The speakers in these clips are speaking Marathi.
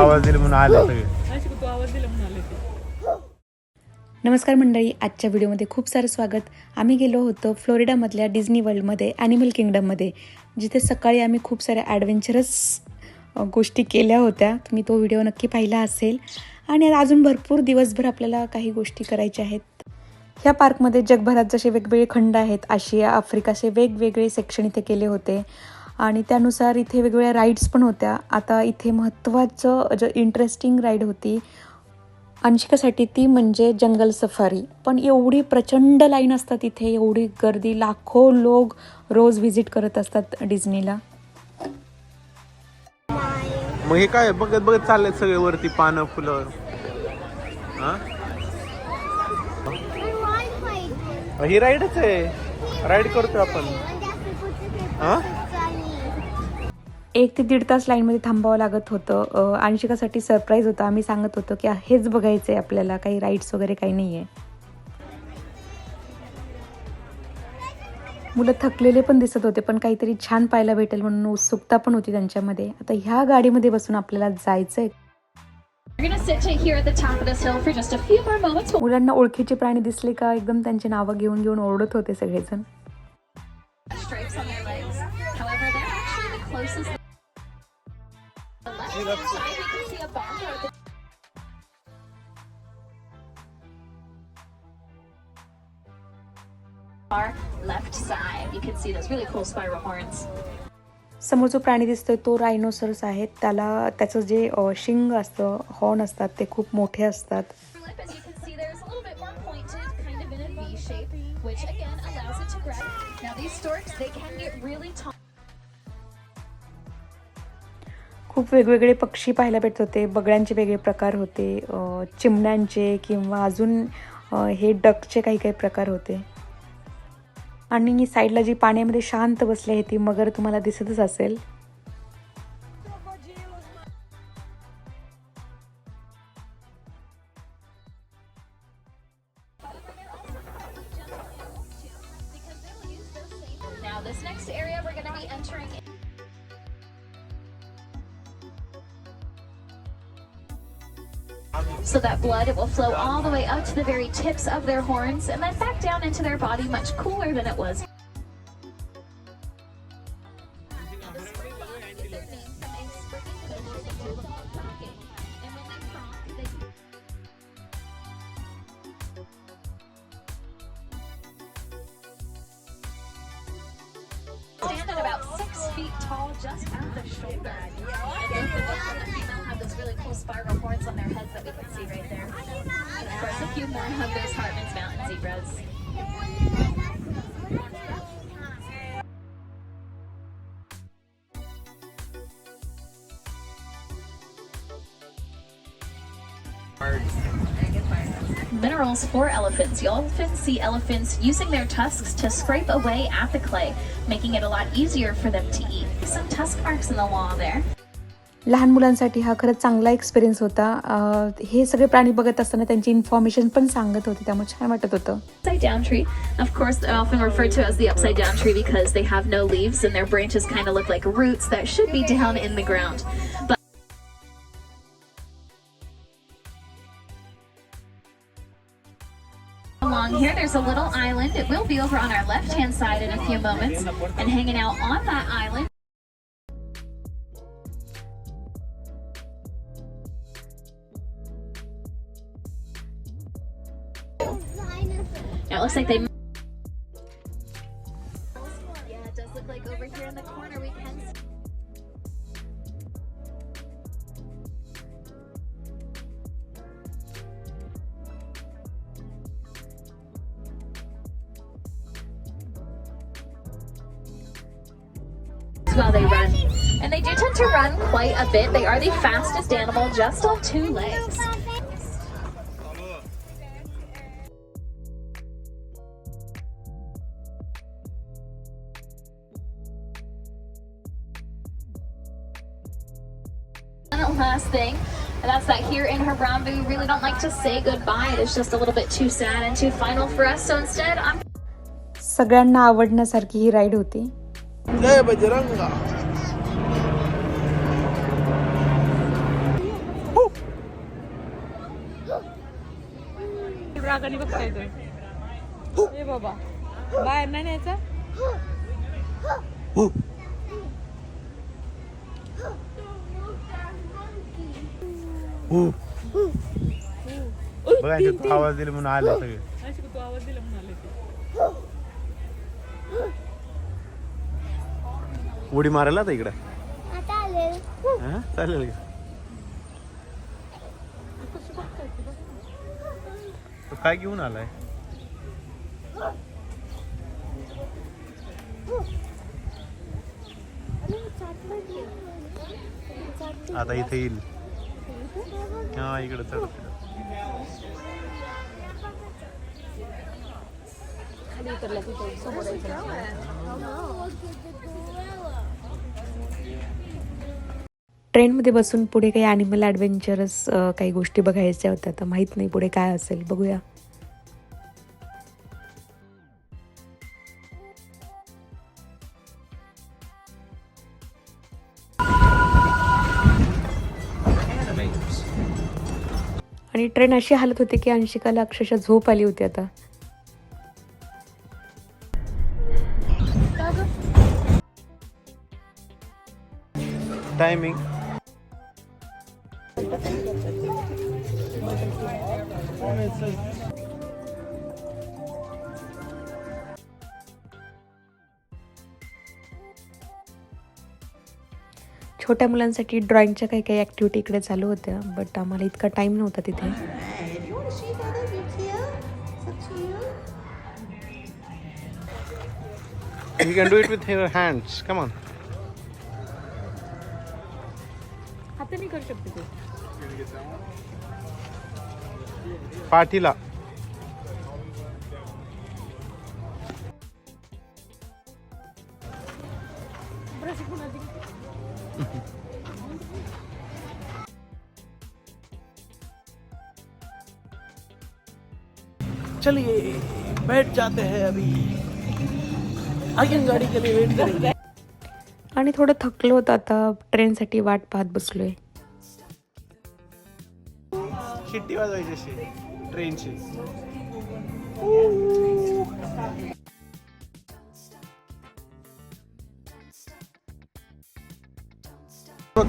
आवाज दिला म्हणून आले नमस्कार मंडळी आजच्या व्हिडिओमध्ये खूप सारं स्वागत. आम्ही गेलो होतो फ्लोरिडामधल्या डिझनी वर्ल्डमध्ये ॲनिमल किंगडममध्ये जिथे सकाळी आम्ही खूप साऱ्या ॲडव्हेंचरस गोष्टी केल्या होत्या. तुम्ही तो व्हिडिओ नक्की पाहिला असेल. आणि अजून भरपूर दिवसभर आपल्याला काही गोष्टी करायच्या आहेत. ह्या पार्कमध्ये जगभरात जसे वेगवेगळे खंड आहेत आशिया आफ्रिकाचे वेगवेगळे सेक्शन इथे केले होते. आणि त्यानुसार इथे वेगवेगळ्या राईड्स पण होत्या. आता इथे महत्त्वाचं जे इंटरेस्टिंग राईड होती अंशिकासाठी ती म्हणजे जंगल सफारी. पण एवढी प्रचंड लाईन असतात इथे एवढी गर्दी लाखो लोक रोज व्हिजिट करत असतात डिझनीला मग हे काय बघत बघत चाललेत सगळे वरती पानं फुलं? हा? ही राईडच आहे. राईड करतोय आपण. हा? एक ते दीड तास लाईनमध्ये थांबावं लागत होतं. अंशिकासाठी सरप्राईज होतं. आम्ही सांगत होतो की हेच बघायचं आहे आपल्याला. काही राईड्स वगैरे काही नाही आहे मुलं थकलेले पण दिसत होते पण काहीतरी छान पाहायला भेटेल म्हणून उत्सुकता पण होती त्यांच्यामध्ये. आता ह्या गाडीमध्ये बसून आपल्याला जायचं आहे. मुलांना ओळखीचे प्राणी दिसले का? एकदम त्यांची नावं घेऊन घेऊन ओरडत होते सगळेजण. Barn or the our left side. You can see those really cool spiral horns. समोर जो प्राणी दिसतोय तो रायनोसरस आहे त्याला त्याचं जे शिंग असतं हॉर्न असतात ते खूप मोठे असतात which again allows it to grab. Now these storks, they can get really tall. खूप वेगवेगळे पक्षी पाहायला भेटत होते. बगड्यांचे वेगळे प्रकार होते. चिमण्यांचे किंवा अजून हे डकचे काही काही प्रकार होते. आणि साईडला जी पाण्यामध्ये शांत बसली आहे ती मगर तुम्हाला दिसतच असेल. So that blood, it will flow all the way up to the very tips of their horns and then back down into their body much cooler than it was. Just at the shoulder. And both the male and the female have those really cool spiral horns on their heads that we can see right there. And of course, a few more of those Hartman's mountain zebras. Minerals for elephants. You often see elephants using their tusks to scrape away at the clay, making it a lot easier for them to eat. Some tusk marks in the wall there. लहान मुलांसाठी हा खरंच चांगला एक्सपिरियन्स होता अ, हे सगळे प्राणी बघत असताना त्यांची इन्फॉर्मेशन पण सांगत होते त्यामुळे छान वाटत होतं Upside down tree. Of course, they're often referred to as the upside down tree because they have no leaves and their branches kind of look like roots that should be down in the ground. But here, there's a little island. It will be over on our left hand side in a few moments. And hanging out on that island Now it looks like they. While they run. And they do tend to run quite a bit. They are the fastest animal just on two legs. And the last thing, and that's that here in Harambe, we really don't like to say goodbye. It's just a little bit too sad and too final for us. So instead, I'm सगळ्यांना आवडण्यासारखी ही राईड होती ليه بجرنجة रागाने बघता येतो हे बाबा बाहेर नाही न्यायचा बघायचं आवाज दिला म्हणून आला सगळे आवाज दिला म्हणून उडी मारायला आता इकडं? हा? चालेल का? तो काय घेऊन आलाय? आता इथे येईल. हा इकडे चढत ट्रेनमध्ये बसून पुढे काही ॲनिमल ॲडव्हेंचरस काही गोष्टी बघायच्या होत्या तर माहीत नाही पुढे काय असेल. बघूया. आणि ट्रेन अशी हालत होती की अंशिकाला अक्षरशः झोप आली होती आता. टायमिंग छोट्या मुलांसाठी ड्रॉइंगच्या काही काही ॲक्टिव्हिटी इकडे चालू होत्या बट आम्हाला इतका टाईम नव्हता तिथे. You can do it with your hands. Come on. हाताने करू शकते तू पाठीला चलिए बैठ जाते हैं अभी। आगे गाड़ी के लिए वेट करेंगे। आणि थोडं थकलो होतं आता. ट्रेनसाठी वाट पाहत बसलोय. शिट्टी वाजवायची ट्रेनची.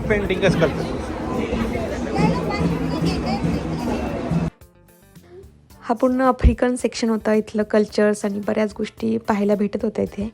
पेंटिंग कसं करतात? हा पूर्ण आफ्रिकन सेक्शन होता. इथलं कल्चर्स आणि बऱ्याच गोष्टी पाहायला भेटत होत्या इथे.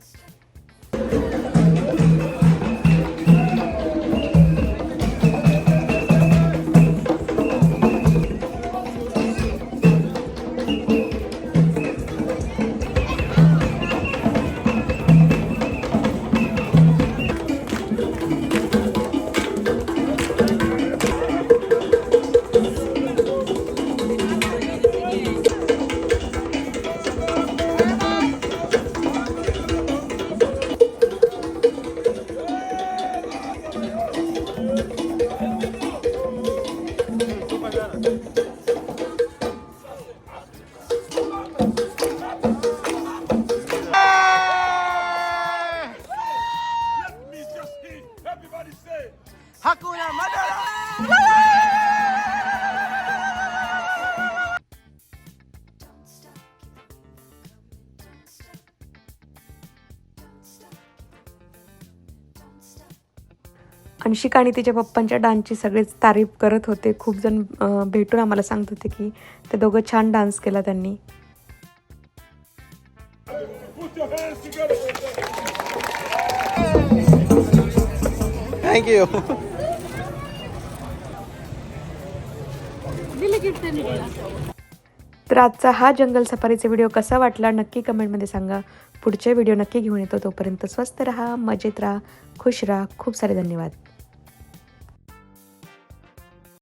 अंशिका आणि तिच्या पप्पांच्या डान्सची सगळेच तारीफ करत होते. खूप जण भेटून आम्हाला सांगत होते की ते दोघं छान डान्स केला त्यांनी. You. तर आजचा हा जंगल सफारीचा व्हिडिओ कसा वाटला नक्की कमेंटमध्ये सांगा. पुढचे व्हिडिओ नक्की घेऊन येतो तोपर्यंत स्वस्त राहा मजेत राहा खुश राहा. खूप सारे धन्यवाद.